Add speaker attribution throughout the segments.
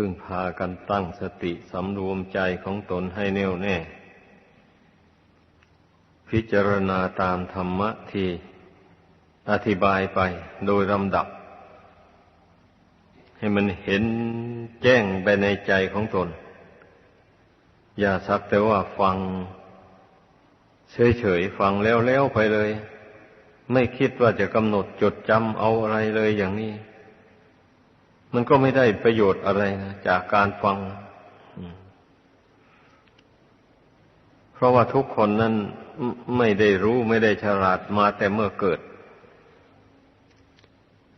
Speaker 1: พึ่งพากันตั้งสติสำรวมใจของตนให้แน่วแน่ พิจารณาตามธรรมะที่อธิบายไปโดยลำดับ ให้มันเห็นแจ้งไปในใจของตน อย่าสักแต่ว่าฟัง เฉยๆ ฟังแล้วๆไปเลย ไม่คิดว่าจะกำหนดจดจำเอาอะไรเลยอย่างนี้ มันก็ไม่ได้ประโยชน์อะไรนะจากการฟัง เพราะว่าทุกคนนั้นไม่ได้รู้ไม่ได้ฉลาดมาแต่เมื่อเกิด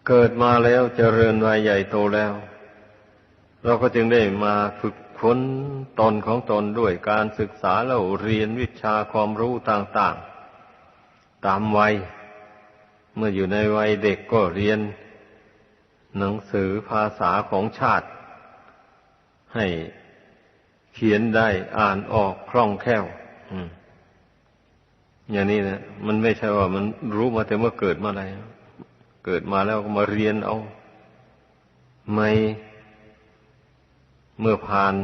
Speaker 1: เกิดมาแล้วเจริญวัยใหญ่โตแล้ว เราก็จึงได้มาฝึกค้นตนของตนด้วยการศึกษาแล้วเรียนวิชาความรู้ต่าง ๆ ตามวัย เมื่ออยู่ในวัยเด็กก็เรียน หนังสือภาษาของชาติ ให้เขียนได้อ่านออกคล่องแคล่วอย่างนี้นะมันไม่ใช่ว่ามันรู้มาแต่เมื่อเกิดมาอะไรเกิดมาแล้วก็มาเรียนเอา ไม่เมื่อผ่าน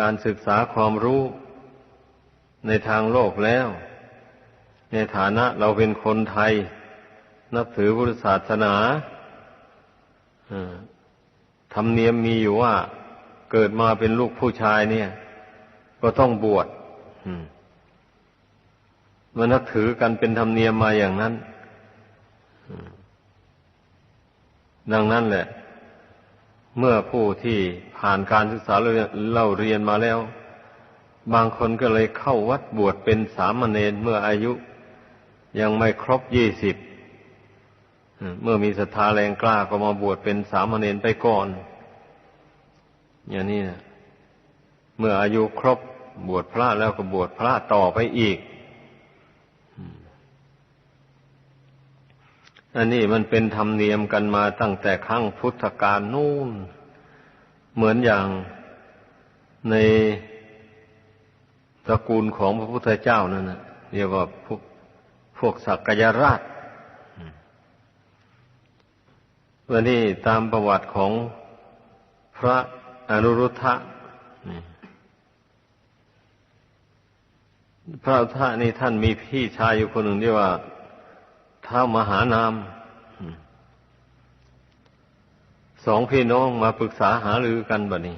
Speaker 1: การศึกษาความรู้ในทางโลกแล้ว ในฐานะเราเป็นคนไทย นับถือพุทธศาสนา ธรรมเนียมมีอยู่ว่า เกิดมาเป็นลูกผู้ชายเนี่ย ก็ต้องบวชมันนับถือกันเป็นธรรมเนียมมาอย่างนั้นดังนั้นแหละ เมื่อผู้ที่ผ่านการศึกษาเล่าเรียนมาแล้ว บางคนก็เลยเข้าวัดบวชเป็นสามเณรเมื่ออายุ ยังไม่ครบยี่สิบ เมื่อมีศรัทธาแรงกล้าก็มาบวชเป็นสามเณรไปก่อน อย่างนี้นะเมื่ออายุครบบวชพระแล้วก็บวชพระต่อไปอีก อันนี้มันเป็นธรรมเนียมกันมาตั้งแต่ครั้งพุทธกาลนู่น เหมือนอย่างในตระกูลของพระพุทธเจ้านั่นนะเรียกว่าพวกพวกสักกยราช วันนี้ตามประวัติของพระอนุรุทธะพระอุทธะนี่ท่านมีพี่ชายอยู่คนหนึ่งที่ว่าท้ามหานามสองพี่น้องมาปรึกษาหารือกันบะนี้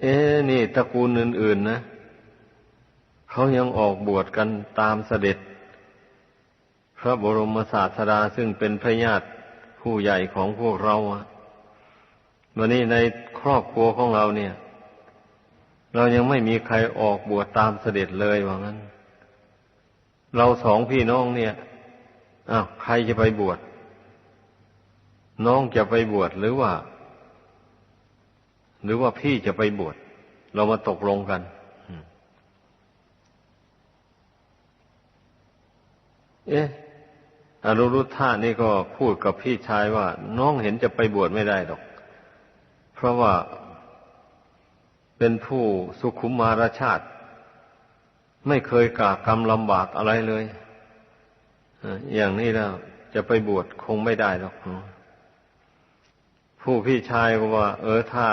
Speaker 1: เอ๊นี่ตระกูลอื่น ๆ นะเขายังออกบวชกันตามเสด็จ พระบรมศาสดาซึ่งเป็นพระญาติ ผู้ใหญ่ของพวกเราวันนี้ในครอบครัวของเราเนี่ย เรายังไม่มีใครออกบวชตามเสด็จเลยว่างั้น เราสองพี่น้องเนี่ยอ้าวใครจะไปบวชน้องจะไปบวชหรือว่า หรือว่าพี่จะไปบวชเรามาตกลงกันเอ๊ะ อนุรุทธานี่ก็พูดกับพี่ชายว่า น้องเห็นจะไปบวชไม่ได้หรอก เพราะว่าเป็นผู้สุขุมมารชาติ ไม่เคยกากรรมลำบากอะไรเลยอย่างนี้แล้วจะไปบวชคงไม่ได้หรอกผู้พี่ชายก็ว่า เออถ้า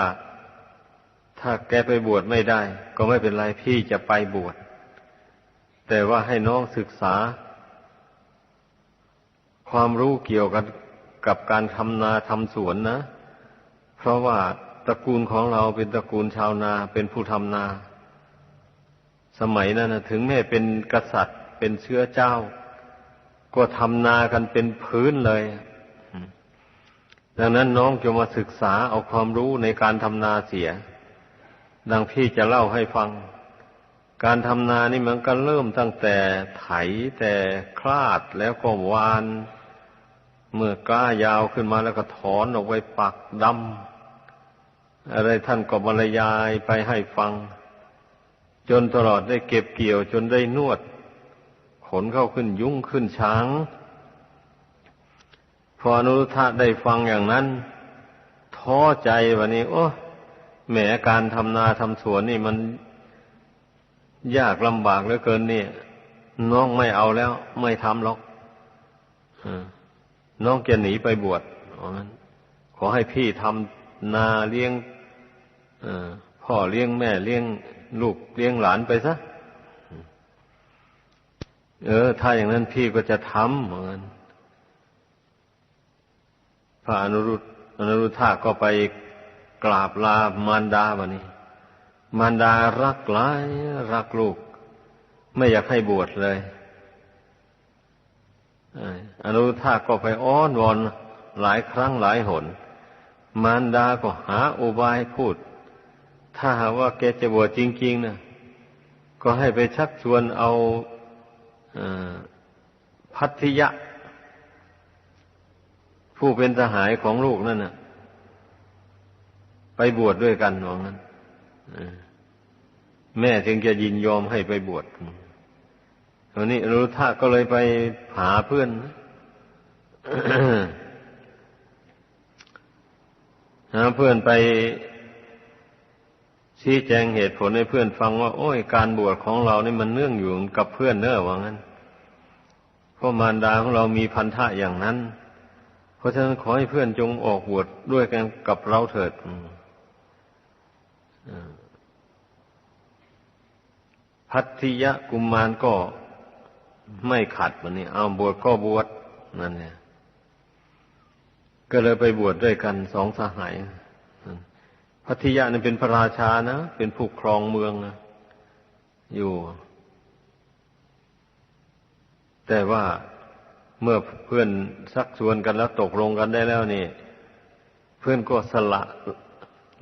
Speaker 1: ถ้าแกไปบวชไม่ได้ ก็ไม่เป็นไรพี่จะไปบวชแต่ว่าให้น้องศึกษา ความรู้เกี่ยวกันกับการทำนาทำสวนนะ เพราะว่าตระกูลของเราเป็นตระกูลชาวนาเป็นผู้ทำนา สมัยนั้นนะถึงแม้เป็นกษัตริย์เป็นเชื้อเจ้า ก็ทำนากันเป็นพื้นเลย ดังนั้นน้องจะมาศึกษาเอาความรู้ในการทำนาเสีย ดังพี่จะเล่าให้ฟัง การทำนานี่มันก็เริ่มตั้งแต่ไถแต่คลาดแล้วก็วาน เมื่อกล้ายาวขึ้นมาแล้วก็ถอนออกไปปักดำอะไรท่านก็บรรยายไปให้ฟัง จนตลอดได้เก็บเกี่ยวจนได้นวด ขนเข้าขึ้นยุ่งขึ้นช้าง พออนุทะได้ฟังอย่างนั้น ท้อใจวันนี้ โอ้แหมการทำนาทำสวนนี่มันยากลำบากเหลือเกินเนี่ย น้องไม่เอาแล้ว ไม่ทำหรอก น้องจะหนีไปบวชขอให้พี่ทำนาเลี้ยงพ่อเลี้ยงแม่เลี้ยงลูกเลี้ยงหลานไปซะ เออ ถ้าอย่างนั้นพี่ก็จะทำเหมือนพระอนุรุตอนุรุทธาก็ไปกราบลามารดาบะนี้ มารดารักหลาย รักลูก ไม่อยากให้บวชเลย อนุรุทธาก็ไปอ้อนวอนหลายครั้งหลายหน มารดาก็หาอุบายพูด ถ้าหาว่าแกจะบวชจริงๆนะก็ให้ไปชักชวนเอาพัทธิยะ ผู้เป็นสหายของลูกนั่นนะไปบวชดด้วยกันว่างั้นแม่จึงจะยินยอมให้ไปบวช ตอนนี้รู้ท่าก็เลยไปหาเพื่อนหาเพื่อนไปชี้แจงเหตุผลให้เพื่อนฟังว่า โอ้ยการบวชของเรานี่มันเนื่องอยู่กับเพื่อนเนอะว่างั้นเพราะมารดาของเรามีพันธะอย่างนั้น เพราะฉะนั้นขอให้เพื่อนจงออกบวชดด้วยกันกับเราเถิดพัทธิยะกุมมารก็ ไม่ขัดมันนี่เอาบวชก็บวชนั่นเนี่ยก็เลยไปบวชดด้วยกันสองสหายพัทธิยะนี่เป็นพระราชานะเป็นผู้ครองเมืองนะอยู่ แต่ว่าเมื่อเพื่อนซักชวนกันแล้วตกลงกันได้แล้วนี่ เพื่อนก็สละ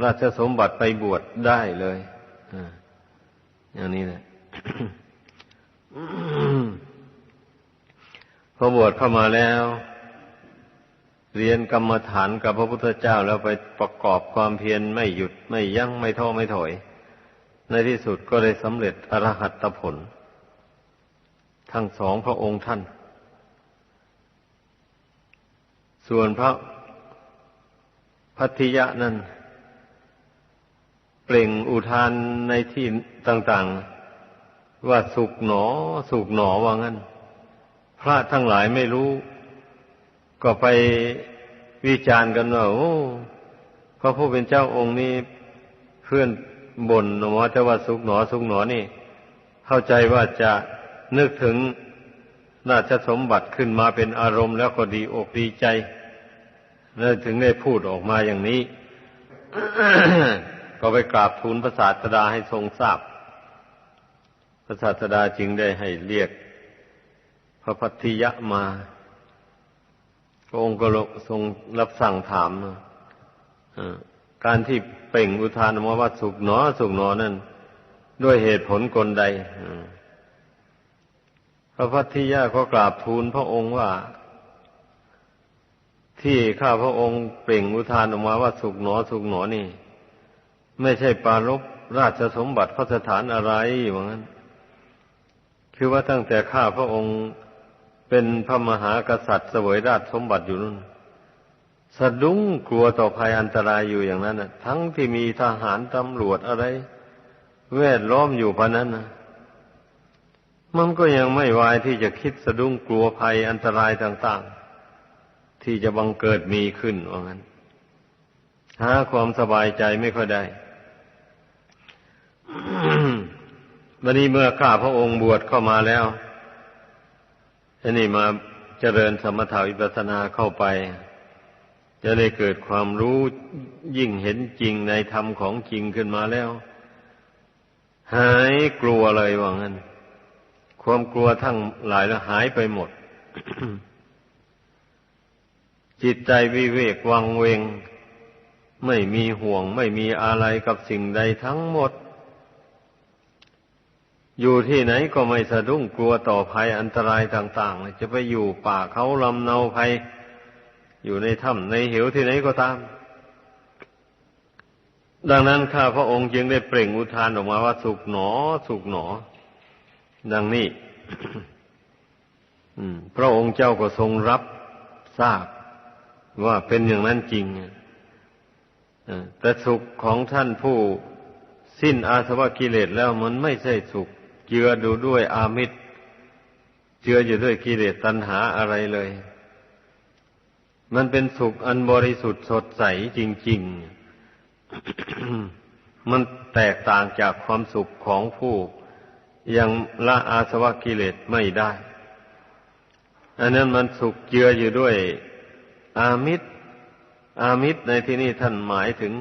Speaker 1: ราชสมบัติไปบวชได้เลยอย่างนี้นะ อบวชเข้ามาแล้ว เรียนกรรมฐานกับพระพุทธเจ้าแล้วไปประกอบความเพียรไม่หยุดไม่ยั้งไม่ท้อไม่ถอย ในที่สุดก็ได้สำเร็จอรหัตผล ทั้งสองพระองค์ท่าน ส่วนพระพัทิยะนั้นเปล่งอุทานในที่ต่าง ๆ ว่าสุกหนอ สุกหนอว่างั้น พระทั้งหลายไม่รู้ ก็ไปวิจารณ์กันว่าโอ้พระผู้เป็นเจ้าองค์นี้เพื่อนบ่นว่าจะว่าสุกหนอสุกหนอนี่ เข้าใจว่าจะนึกถึงราชสมบัติขึ้นมาเป็นอารมณ์แล้วก็ดีอกดีใจแล้วถึงได้พูดออกมาอย่างนี้ ก็ไปกราบทูลพระศาสดาให้ทรงทราบพระศาสดาจึงได้ให้เรียก พระพัทธิยะมาพระองค์ก็ทรงรับสั่งถามการที่เป่งอุทานมาว่าสุกหนอ สุกหนอนั่นด้วยเหตุผลกลใดพระพัทธิยะก็กราบทูลพระองค์ว่า ที่ข้าพระองค์เปล่งอุทานออกมาว่าสุกหนอ สุกหนอนี่ ไม่ใช่ปารบราชสมบัติพระสถานอะไรอย่างนั้น คือว่าตั้งแต่ข้าพระองค์ เป็นพระมหากษัตริย์เสวยราชสมบัติอยู่นั่นสะดุ้งกลัวต่อภัยอันตรายอยู่อย่างนั้นนะทั้งที่มีทหารตำรวจอะไร แวดล้อมอยู่พะนั้นนะมันก็ยังไม่วายที่จะคิดสะดุ้งกลัวภัยอันตรายต่าง ๆ ที่จะบังเกิดมีขึ้นว่างั้น หาความสบายใจไม่ค่อยได้วันนี้เมื่อข้าพระองค์บวชเข้ามาแล้ว อันนี้มาเจริญสมถาวิปัสสนาเข้าไป จะได้เกิดความรู้ยิ่งเห็นจริงในธรรมของจริงขึ้นมาแล้ว หายกลัวเลยว่างั้น ความกลัวทั้งหลายแล้วหายไปหมด จิตใจวิเวกวังเวง ไม่มีห่วง ไม่มีอะไรกับสิ่งใดทั้งหมด อยู่ที่ไหนก็ไม่สะดุ้งกลัวต่อภัยอันตรายต่างๆ จะไปอยู่ป่าเขาลำเนาภัย อยู่ในถ้ำในเหวที่ไหนก็ตาม ดังนั้นข้าพระองค์จึงได้เปล่งอุทานออกมาว่าสุขหนอ สุขหนอ ดังนี้พระองค์เจ้าก็ทรงรับทราบว่าเป็นอย่างนั้นจริงแต่สุขของท่านผู้ สิ้นอาสวะกิเลสแล้วมันไม่ใช่สุข เจือดูด้วยอามิตร เจืออยู่ด้วยกิเลสตัณหาอะไรเลย มันเป็นสุขอันบริสุทธิ์สดใสจริง ๆ มันแตกต่างจากความสุขของผู้ยังละอาสวะกิเลสไม่ได้ อันนั้นมันสุขเจืออยู่ด้วยอามิตร อามิตรในที่นี้ท่านหมายถึง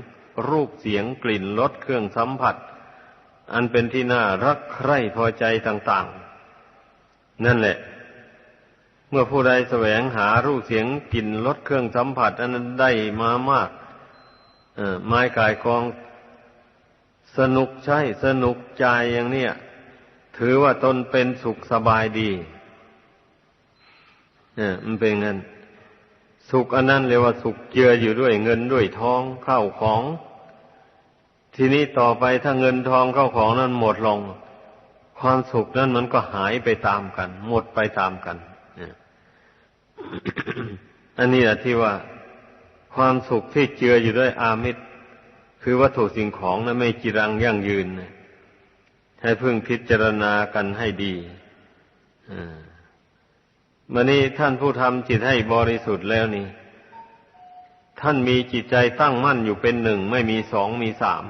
Speaker 1: รูปเสียงกลิ่นรสเครื่องสัมผัส อันเป็นที่น่ารักใคร่พอใจต่างๆ นั่นแหละ เมื่อผู้ใดแสวงหารูปเสียงกลิ่นรสเครื่องสัมผัส อันนั้นได้มามากไม้กายกอง สนุกใช่สนุกใจอย่างเนี้ยถือว่าตนเป็นสุขสบายดีเนี่ยมันเป็นงั้น สุขอันนั้นเรียกว่าสุขเจืออยู่ด้วยเงินด้วยทองเข้าของ ทีนี้ต่อไปถ้าเงินทองเข้าของนั้นหมดลง ความสุขนั้นมันก็หายไปตามกัน หมดไปตามกันอันนี้แหละที่ว่า ความสุขที่เจืออยู่ด้วยอามิตร คือวัตถุสิ่งของนั้นไม่จีรังยั่งยืนให้พึ่งพิจารณากันให้ดีมื่อนี้ท่านผู้ทำจิตให้บริสุทธิ์แล้วนี่ ท่านมีจิตใจตั้งมั่นอยู่เป็นหนึ่ง ไม่มีสองมีสาม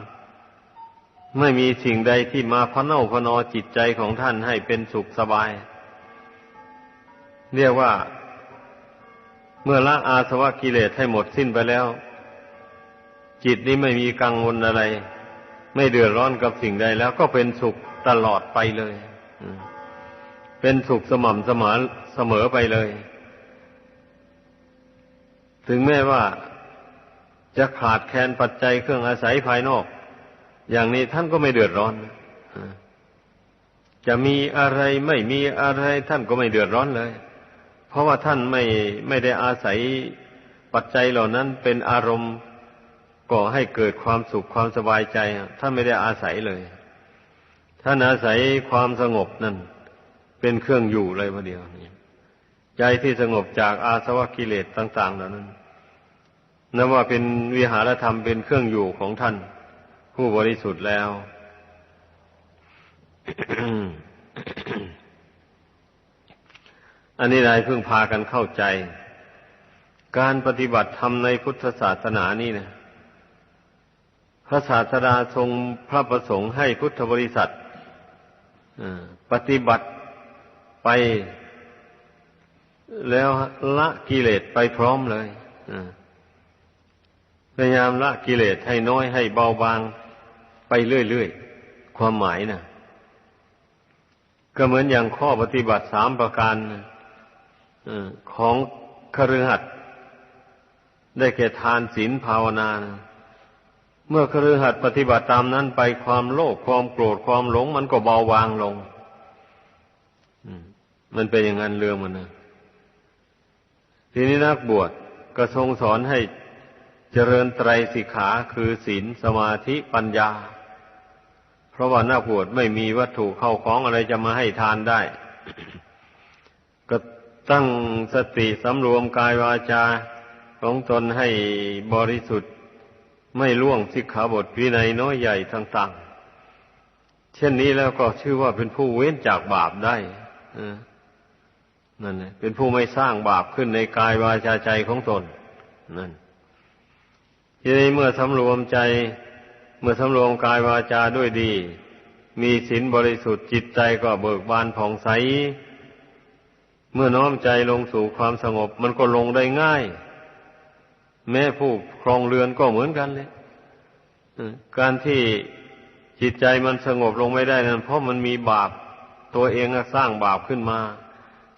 Speaker 1: ไม่มีสิ่งใดที่มาพะเนาพนอจิตใจของท่านให้เป็นสุขสบาย เรียกว่า เมื่อละอาสวะกิเลสให้หมดสิ้นไปแล้ว จิตนี้ไม่มีกังวลอะไร ไม่เดือดร้อนกับสิ่งใดแล้วก็เป็นสุขตลอดไปเลยเป็นสุขสม่ำเสมอเสมอไปเลย ถึงแม้ว่าจะขาดแคลนปัจจัยเครื่องอาศัยภายนอก อย่างนี้ท่านก็ไม่เดือดร้อนจะมีอะไรไม่มีอะไรท่านก็ไม่เดือดร้อนเลย เพราะว่าท่านไม่ไม่ได้อาศัยปัจจัยเหล่านั้นเป็นอารมณ์ก่อให้เกิดความสุขความสบายใจ ท่านไม่ได้อาศัยเลย ท่านอาศัยความสงบนั่น เป็นเครื่องอยู่เลยมาเดียวนี่ใจที่สงบจากอาสวะกิเลสต่าง ๆ เหล่านั้นนับว่าเป็นวิหารธรรมเป็นเครื่องอยู่ของท่าน ผู้บริสุทธิ์แล้ว อันนี้นายเพิ่งพากันเข้าใจ การปฏิบัติธรรมในพุทธศาสนานี่นะพระศาสดาทรงพระประสงค์ให้พุทธบริษัทปฏิบัติไปแล้วละกิเลสไปพร้อมเลยพยายามละกิเลสให้น้อยให้เบาบาง ไปเรื่อยๆ ความหมายนะก็เหมือนอย่างข้อปฏิบัติสามประการของคฤหัสถ์ได้แก่ทานศีลภาวนานะเมื่อคฤหัสถ์ปฏิบัติตามนั้นไปความโลภความโกรธความหลง มันก็เบาบางลงมันเป็นอย่างนั้นเรื่องมันนะทีนี้นักบวชก็ทรงสอนให้เจริญไตรสิกขาคือศีลสมาธิปัญญา เพราะว่าหนักบวชไม่มีวัตถุเข้าของอะไรจะมาให้ทานได้ ก็ตั้งสติสำรวมกายวาจาของตนให้บริสุทธิ์ไม่ล่วงสิกขาบทวินัยน้อยใหญ่ต่างๆ เช่นนี้แล้วก็ชื่อว่าเป็นผู้เว้นจากบาปได้นั่นเป็นผู้ไม่สร้างบาปขึ้นในกายวาจาใจของตน นั่นทีนี้เมื่อสำรวมใจ เมื่อสำรวมกายวาจาด้วยดี มีศีลบริสุทธิ์จิตใจก็เบิกบานผ่องใส เมื่อน้อมใจลงสู่ความสงบ มันก็ลงได้ง่าย แม้ผู้ครองเรือนก็เหมือนกันเลยการที่จิตใจมันสงบลงไม่ได้นั้นเพราะมันมีบาปตัวเองสร้างบาปขึ้นมา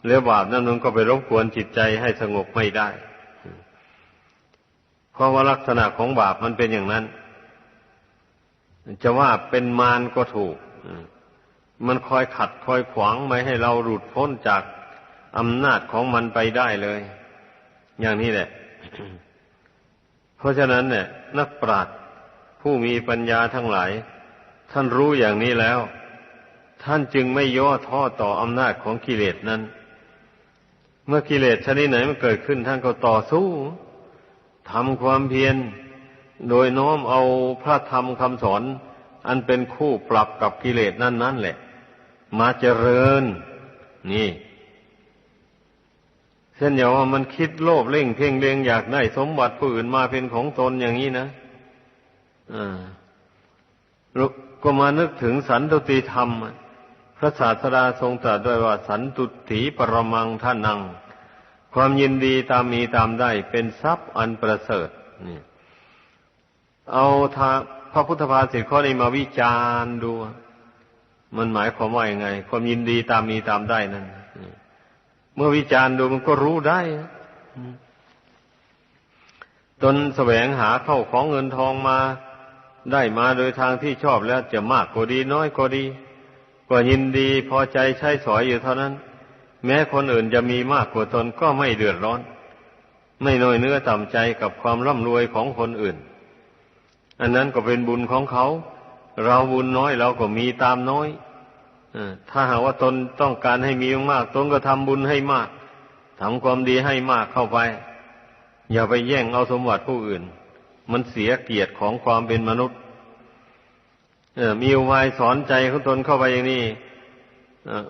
Speaker 1: แล้วบาปนั้นมันก็ไปรบกวนจิตใจให้สงบไม่ได้ เพราะว่าลักษณะของบาปมันเป็นอย่างนั้น จะว่าเป็นมารก็ถูก มันคอยขัดคอยขวางไม่ให้เราหลุดพ้นจากอำนาจของมันไปได้เลย อย่างนี้แหละ เพราะฉะนั้นเนี่ย นักปราชญ์ผู้มีปัญญาทั้งหลาย ท่านรู้อย่างนี้แล้ว ท่านจึงไม่ย่อท้อต่ออำนาจของกิเลสนั้น เมื่อกิเลสชนิดไหนมันเกิดขึ้นท่านก็ต่อสู้ทำความเพียร โดยน้อมเอาพระธรรมคำสอน อันเป็นคู่ปรับกับกิเลสนั่นนั่นแหละ มาเจริญ นี่เช่นอย่างว่ามันคิดโลภเล่งเพ่งเลียงอยากได้สมบัติผู้อื่นมาเป็นของตนอย่างนี้นะอ่าก็มานึกถึงสันตุติธรรม พระศาสดาทรงตรัสด้วยว่า สันตุถีปรมังท่านัง ความยินดีตามมีตามได้เป็นทรัพย์อันประเสริฐนี่ เอาทาพระพุทธภาษิตข้อนี้มาวิจารณ์ดู มันหมายความว่ายังไง ความยินดีตามมีตามได้นั่นเมื่อวิจารณ์ดูมันก็รู้ได้ตนแสวงหาเข้าของเงินทองมาได้มาโดยทางที่ชอบแล้วจะมากก็ดีน้อยก็ดี ก็ยินดีพอใจใช้สอยอยู่เท่านั้น แม้คนอื่นจะมีมากกว่าตนก็ไม่เดือดร้อน ไม่น้อยเนื้อต่ำใจกับความร่ำรวยของคนอื่น อันนั้นก็เป็นบุญของเขา เราบุญน้อยเราก็มีตามน้อยถ้าหากว่าตนต้องการให้มีมากตนก็ทำบุญให้มากทำความดีให้มากเข้าไป อย่าไปแย่งเอาสมบัติผู้อื่น มันเสียเกียรติของความเป็นมนุษย์มีอุบายสอนใจของตนเข้าไปอย่างนี้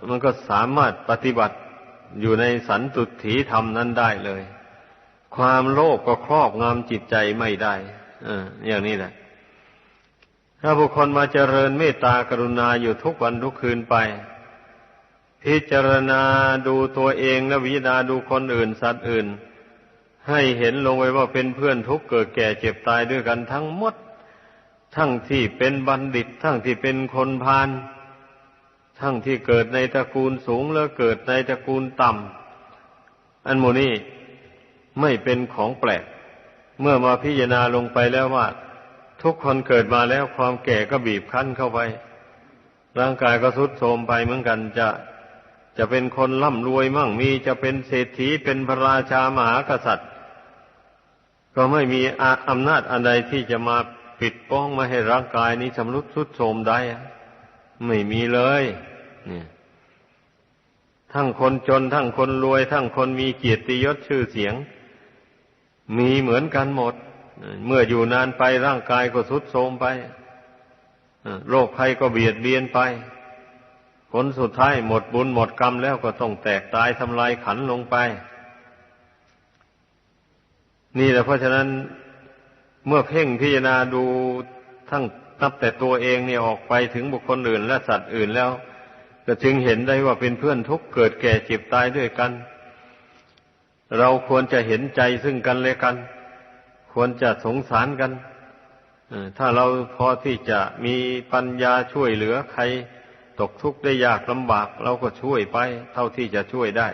Speaker 1: มันก็สามารถปฏิบัติอยู่ในสันตุถีธรรมนั้นได้เลย ความโลภกก็ครอบงำจิตใจไม่ได้ อย่างนี้แหละ ถ้าบุคคลมาเจริญเมตตากรุณาอยู่ทุกวันทุกคืนไป พิจารณาดูตัวเองและวิจารณาดูคนอื่นสัตว์อื่น ให้เห็นลงไว้ว่าเป็นเพื่อนทุกเกิดแก่เจ็บตายด้วยกันทั้งหมด ทั้งที่เป็นบัณฑิต ทั้งที่เป็นคนพาลทั้งที่เกิดในตระกูลสูงแล้วเกิดในตระกูลต่ำอันโมนี้ไม่เป็นของแปลก เมื่อมาพิจารณาลงไปแล้วว่า ทุกคนเกิดมาแล้วความแก่ก็บีบคั้นเข้าไป ร่างกายก็ทรุดโทรมไปเหมือนกันจะจะเป็นคนร่ำรวยมั่งมีจะเป็นเศรษฐีเป็นพระราชามหากษัตริย์ ก็ไม่มีอำนาจอันใดที่จะมาปิดป้องม่ให้ร่างกายนี้ชำรุดทรุดโทรมได้ ไม่มีเลยเนี่ยทั้งคนจนทั้งคนรวย ทั้งคนมีเกียรติยศชื่อเสียง มีเหมือนกันหมด เมื่ออยู่นานไปร่างกายก็ทรุดโทรมไปโรคภัยก็เบียดเบียนไป ผลสุดท้ายหมดบุญหมดกรรมแล้วก็ต้องแตกตายทำลายขันลงไป นี่แหละเพราะฉะนั้นเมื่อเพ่งพิจารณาดูทั้งนับแต่ตัวเองเนี่ยออกไปถึงบุคคลอื่นและสัตว์อื่นแล้ว ก็จึงเห็นได้ว่าเป็นเพื่อนทุกเกิดแก่เจ็บตายด้วยกัน เราควรจะเห็นใจซึ่งกันและกัน ควรจะสงสารกันถ้าเราพอที่จะมีปัญญาช่วยเหลือใคร ตกทุกข์ได้ยากลำบาก เราก็ช่วยไป เท่าที่จะช่วยได้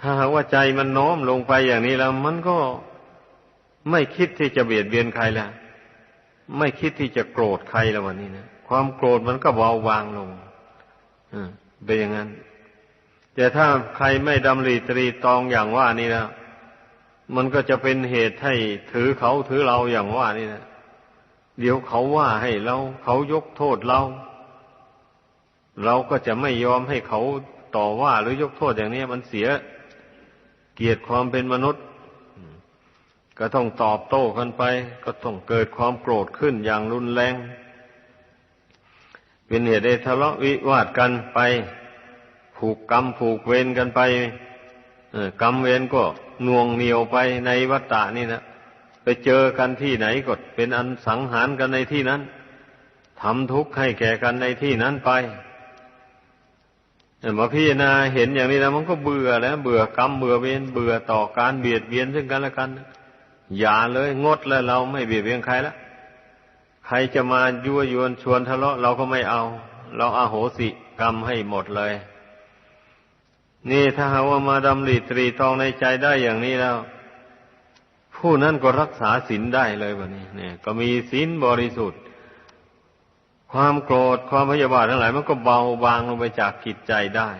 Speaker 1: ถ้าว่าใจมันโน้มลงไปอย่างนี้แล้ว มันก็ไม่คิดที่จะเบียดเบียนใครแล้วไม่คิดที่จะโกรธใครแล้ววันนี้นะความโกรธมันก็เบาบางลงเป็นอย่างนั้น แต่ถ้าใครไม่ดำริตรีตองอย่างว่านี่นะมันก็จะเป็นเหตุให้ถือเขาถือเราอย่างว่านี่นะเดี๋ยวเขาว่าให้เรา เขายกโทษเรา เราก็จะไม่ยอมให้เขาต่อว่าหรือยกโทษอย่างนี้มันเสียเกียรติความเป็นมนุษย์ ก็ต้องตอบโต้กันไป ก็ต้องเกิดความโกรธขึ้นอย่างรุนแรง เป็นเหตุให้ทะเลาะวิวาทกันไป ผูกกรรมผูกเวรกันไปกรรมเวรก็น่วงเหนียวไปในวัฏฏะนี่นะไปเจอกันที่ไหนก็เป็นอันสังหารกันในที่นั้นทำทุกข์ให้แก่กันในที่นั้นไปมาพิจารณาเห็นอย่างนี้แล้วมันก็เบื่อแล้ว เบื่อกรรมเบื่อเวรเบื่อต่อการเบียดเบียนซึ่งกันและกัน อย่าเลยงดแล้วเราไม่เบียดเบียนใครแล้วใครจะมายั่วยวนชวนทะเลาะเราก็ไม่เอา เราอาโหสิกรรมให้หมดเลย นี่ถ้าหาว่ามาดำริตรีตองในใจได้อย่างนี้แล้ว ผู้นั้นก็รักษาศีลได้เลยวันนี้ เนี่ย ก็มีศีลบริสุทธิ์ ความโกรธความพยาบาททั้งหลายมันก็เบาบางลงไปจากกิจใจได้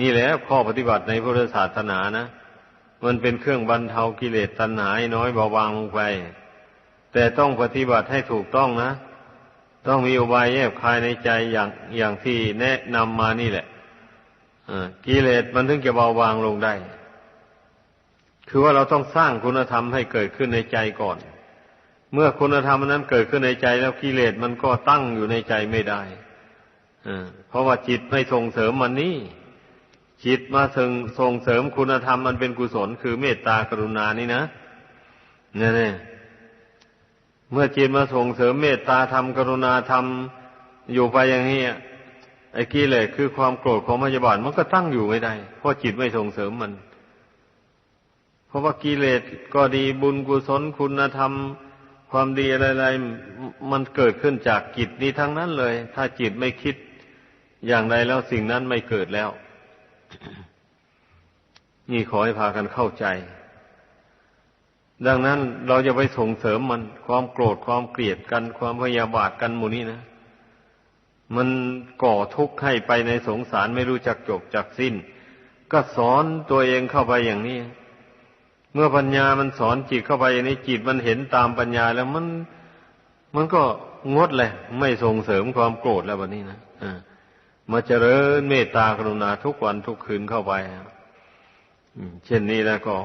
Speaker 1: นี่แหละข้อปฏิบัติในพุทธศาสนานะมันเป็นเครื่องบรรเทากิเลสตัณหาน้อยเบาบางลงไป แต่ต้องปฏิบัติให้ถูกต้องนะ ต้องมีอุบายแยบคายในใจอย่างอย่างที่แนะนำมานี่แหละ กิเลสมันถึงจะเบาบางลงได้ คือว่าเราต้องสร้างคุณธรรมให้เกิดขึ้นในใจก่อน เมื่อคุณธรรมนั้นเกิดขึ้นในใจแล้วกิเลสมันก็ตั้งอยู่ในใจไม่ได้เพราะว่าจิตไม่ส่งเสริมมันนี่ จิตมาส่งส่งเสริมคุณธรรมมันเป็นกุศล คือเมตตากรุณานี่นะเนี่ยเมื่อจิตมาส่งเสริมเมตตาธรรมกรุณาธรรมอยู่ไปอย่างนี้ ไอ้กิเลสคือความโกรธของพยาบาทมันก็ตั้งอยู่ไม่ได้ เพราะจิตไม่ส่งเสริมมัน เพราะว่ากิเลสก็ดีบุญกุศลคุณธรรม ความดีอะไรๆมันเกิดขึ้นจากจิตนี้ทั้งนั้นเลย ถ้าจิตไม่คิดอย่างใดแล้วสิ่งนั้นไม่เกิดแล้ว นี่ขอให้พากันเข้าใจ ดังนั้นเราจะไปส่งเสริมมันความโกรธความเกลียดกันความพยาบาทกันหมู่นี้นะ มันก่อทุกข์ให้ไปในสงสารไม่รู้จักจบจักสิ้น ก็สอนตัวเองเข้าไปอย่างนี้ เมื่อปัญญามันสอนจิตเข้าไปอย่างนี้จิตมันเห็นตามปัญญาแล้วมัน มันก็งดเลยไม่ส่งเสริมความโกรธแล้ววันนี้นะอ่ามาเจริญเมตตากรุณาทุกวันทุกคืนเข้าไปเช่นนี้แล้วก็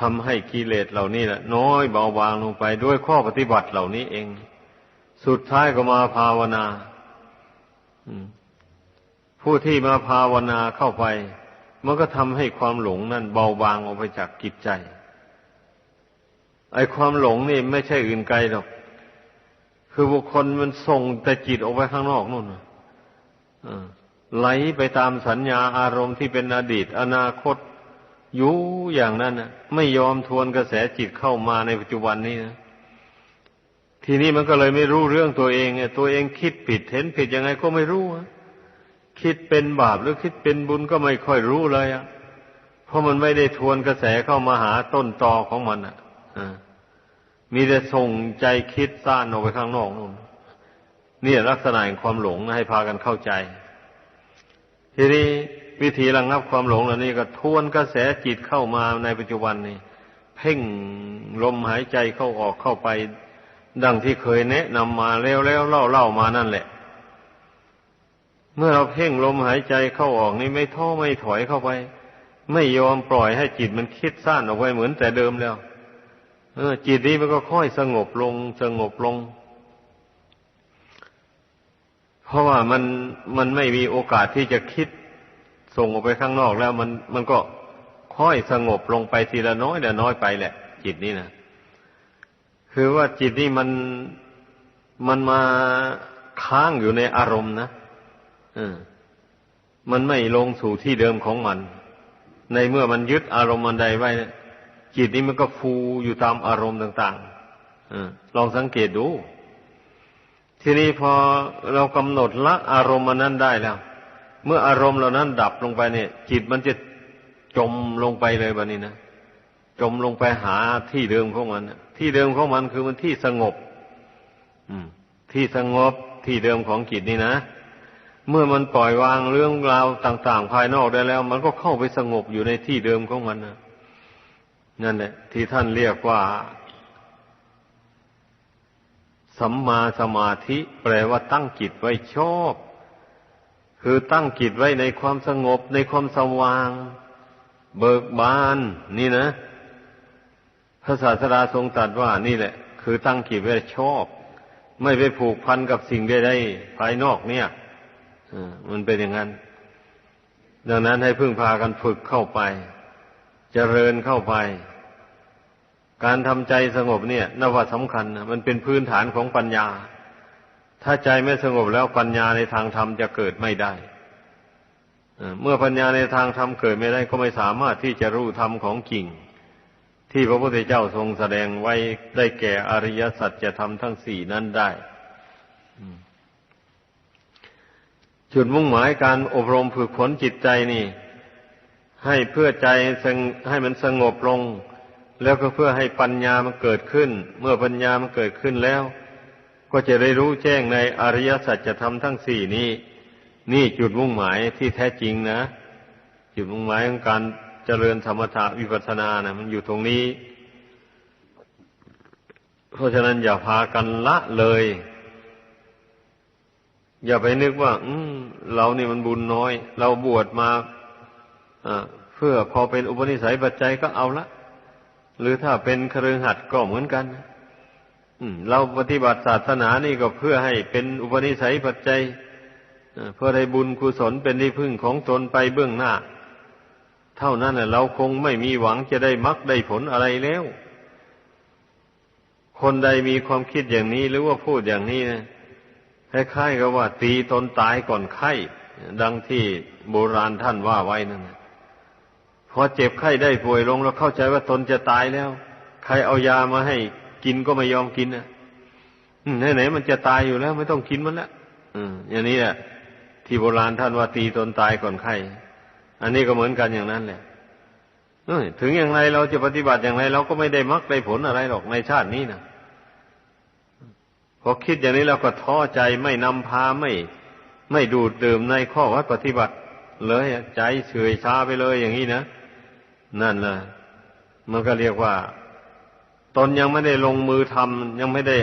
Speaker 1: ทำให้กิเลสเหล่านี้แหละน้อยเบาบางลงไปด้วยข้อปฏิบัติเหล่านี้เอง สุดท้ายก็มาภาวนา ผู้ที่มาภาวนาเข้าไป มันก็ทำให้ความหลงนั่นเบาบางออกไปจากกิจใจ ไอ้ความหลงนี่ไม่ใช่อื่นไกลหรอก คือบุคคลมันส่งแต่จิตออกไปข้างนอกนู่นไหลไปตามสัญญาอารมณ์ที่เป็นอดีต อนาคตอยู่อย่างนั้นนะไม่ยอมทวนกระแสจิตเข้ามาในปัจจุบันนี้นะ ทีนี้มันก็เลยไม่รู้เรื่องตัวเองตัวเองคิดผิดเห็นผิดยังไงก็ไม่รู้คิดเป็นบาปหรือคิดเป็นบุญก็ไม่ค่อยรู้เลยอะเพราะมันไม่ได้ทวนกระแสเข้ามาหาต้นตอของมันอะมีแต่ส่งใจคิดซ่านออกไปข้างนอกนู่นนี่ลักษณะของความหลงนะให้พากันเข้าใจ ทีนี้วิธีระงับความหลงเหล่านี้ก็ทวนกระแสจิตเข้ามาในปัจจุบันนี้เพ่งลมหายใจเข้าออกเข้าไป ดังที่เคยแนะนำมาแล้วแล้วเล่าเล่ามานั่นแหละ เมื่อเราเพ่งลมหายใจเข้าออกนี่ไม่ท้อไม่ถอยเข้าไป ไม่ยอมปล่อยให้จิตมันคิดสั้นออกไปเหมือนแต่เดิมแล้ว เออ จิตนี้มันก็ค่อยสงบลง สงบลง เพราะว่ามันมันไม่มีโอกาสที่จะคิดส่งออกไปข้างนอกแล้ว มันมันก็ค่อยสงบลงไปทีละน้อยละน้อยไปแหละ จิตนี่นะ คือว่าจิตนี่มันมันมาค้างอยู่ในอารมณ์นะอมันไม่ลงสู่ที่เดิมของมัน ในเมื่อมันยึดอารมณ์มันใดไว้ จิตนี้มันก็ฟูอยู่ตามอารมณ์ต่างๆอลองสังเกตดู ทีนี้พอเรากำหนดละอารมณ์มันั้นได้แล้ว เมื่ออารมณ์เหล่านั้นดับลงไปเนี่ย จิตมันจะจมลงไปเลยแบบนี้นะ จมลงไปหาที่เดิมของมันที่เดิมของมันคือมันที่สงบ อืม ที่สงบที่เดิมของจิตนี่นะเมื่อมันปล่อยวางเรื่องราวต่าง ๆ ภายนอกได้แล้ว มันก็เข้าไปสงบอยู่ในที่เดิมของมันนะนั่นแหละ ที่ท่านเรียกว่า สัมมาสมาธิ แปลว่าตั้งจิตไว้ชอบ คือตั้งจิตไว้ในความสงบในความสว่าง เบิกบาน นี่นะ ระศาสดาทรงตรัสว่านี่แหละ คือตั้งจิตไว้ชอบ ไม่ไปผูกพันกับสิ่งใดๆภายนอกเนี่ยมันเป็นอย่างนั้น ดังนั้นให้พึ่งพากันฝึกเข้าไปจเจริญเข้าไป การทำใจสงบเนี่ยนว่าสำคัญนะมันเป็นพื้นฐานของปัญญา ถ้าใจไม่สงบแล้วปัญญาในทางธรรมจะเกิดไม่ได้เมื่อปัญญาในทางธรรมเกิดไม่ได้ก็ไม่สามารถที่จะรู้ธรรมของจริง ที่พระพุทธเจ้าทรงแสดงไว้ได้แก่อริยสัจจะทำทั้งสี่นั้นได้จุดมุ่งหมายการอบรมฝึกฝนจิตใจนี่ ให้เพื่อใจให้มันสงบลง แล้วก็เพื่อให้ปัญญามันเกิดขึ้น เมื่อปัญญามันเกิดขึ้นแล้ว ก็จะได้รู้แจ้งในอริยสัจธรรมทั้งสี่นี้ นี่จุดมุ่งหมายที่แท้จริงนะ จุดมุ่งหมายของการ เจริญธรรมถาวิปัสสนานะมันอยู่ตรงนี้ เพราะฉะนั้นอย่าพากันละเลย อย่าไปนึกว่า อืมเรานี่มันบุญน้อย เราบวชมาเพื่อพอเป็นอุปนิสัยปัจจัยก็เอาละ หรือถ้าเป็นเครือหัดก็เหมือนกันเราปฏิบัติศาสนานี่ก็เพื่อให้เป็นอุปนิสัยปัจจัยเพื่อให้บุญกุศลเป็นที่พึ่งของตนไปเบื้องหน้า เท่านั้นเราคงไม่มีหวังจะได้มรรคได้ผลอะไรแล้ว คนใดมีความคิดอย่างนี้หรือว่าพูดอย่างนี้นะคล้ายๆกับว่า ตีตนตายก่อนไข้ ดังที่โบราณท่านว่าไว้นั่นนะพอเจ็บไข้ได้ป่วยลงแล้วเข้าใจว่าตนจะตายแล้ว ใครเอายามาให้กินก็ไม่ยอมกินนะไหนๆมันจะตายอยู่แล้ว ไม่ต้องกินมันละอืมอย่างนี้แหละที่โบราณท่านว่าตีตนตายก่อนไข้ อันนี้ก็เหมือนกันอย่างนั้นแหละถึงอย่างไรเราจะปฏิบัติอย่างไร เราก็ไม่ได้มักได้ผลอะไรหรอกในชาตินี้นะพอคิดอย่างนี้เราก็ท้อใจไม่นำพาไม่ ไม่ดูดดื่มในข้อวัดปฏิบัติ เลยใจเฉยชาไปเลยอย่างนี้นะนั่นแหละมันก็เรียกว่า ตนยังไม่ได้ลงมือทำยังไม่ได้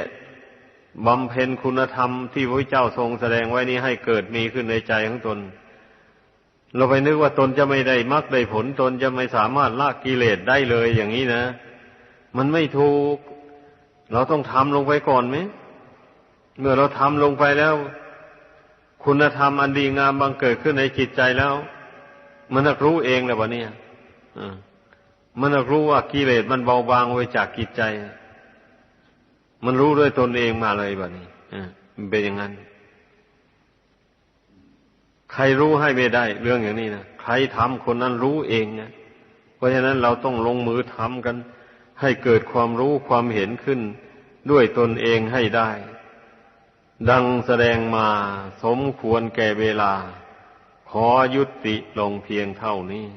Speaker 1: บำเพ็ญคุณธรรมที่พระเจ้าทรงแสดงไว้นี้ให้เกิดมีขึ้นในใจของตน เราไปนึกว่าตนจะไม่ได้มรรคได้ผล ตนจะไม่สามารถละกกิเลสได้เลยอย่างนี้นะ มันไม่ถูก เราต้องทำลงไปก่อนไหม เมื่อเราทำลงไปแล้ว คุณธรรมอันดีงามบังเกิดขึ้นในจิตใจแล้ว มันนักรู้เองและวะเนี่ยมันนักรู้ว่ากิเลสมันเบาบางไว้จากจิตใจ มันรู้ด้วยตนเองมาเลยแบบนี้เป็นอย่างนั้น ใครรู้ให้ไม่ได้ เรื่องอย่างนี้นะใครทำคนนั้นรู้เองนะเพราะฉะนั้นเราต้องลงมือทำกัน ให้เกิดความรู้ความเห็นขึ้น ด้วยตนเองให้ได้ ดังแสดงมาสมควรแก่เวลา ขอยุติลงเพียงเท่านี้